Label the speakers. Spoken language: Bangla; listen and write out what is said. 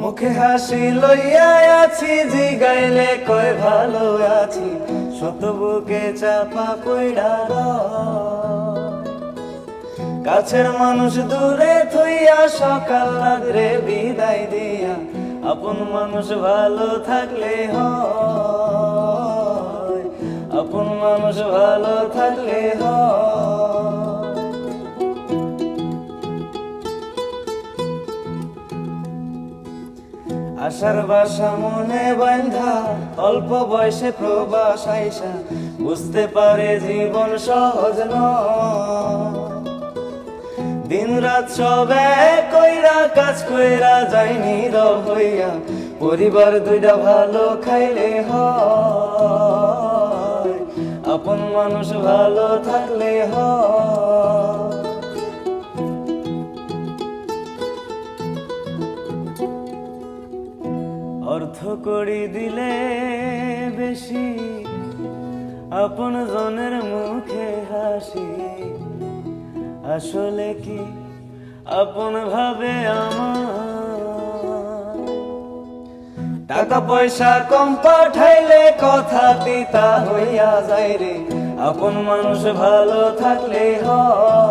Speaker 1: মুখে হাসি লইয়া আছি জি গাইলে কয় ভালো আছি শত বুকে চাপা কইরা। কাছের মানুষ দূরে থইয়া সকাল রাত্রে বিদায় দিয়া, আপন মানুষ ভালো থাকলে হয় আপন মানুষ ভালো থাকলে হয় আশার বাসা মনে বান্ধা অল্প বয়সে প্রবাস আইসা, বুঝতে পারে জীবন সহজ দিন রাত সব কইরা, কাজ কইরা যায়নি রব হইয়া, পরিবার দুইটা ভালো খাইলে হয়। আপন মানুষ ভালো থাকলে হয়। অর্থ করি দিলে বেশি, আপন জনের মুখে হাসি। আসলে কি আপন ভাবে আমার? টাকা পয়সা কম পাঠাইলে কথা পিতা হইয়া যায় রে। আপন মানুষ ভালো থাকলে হয়।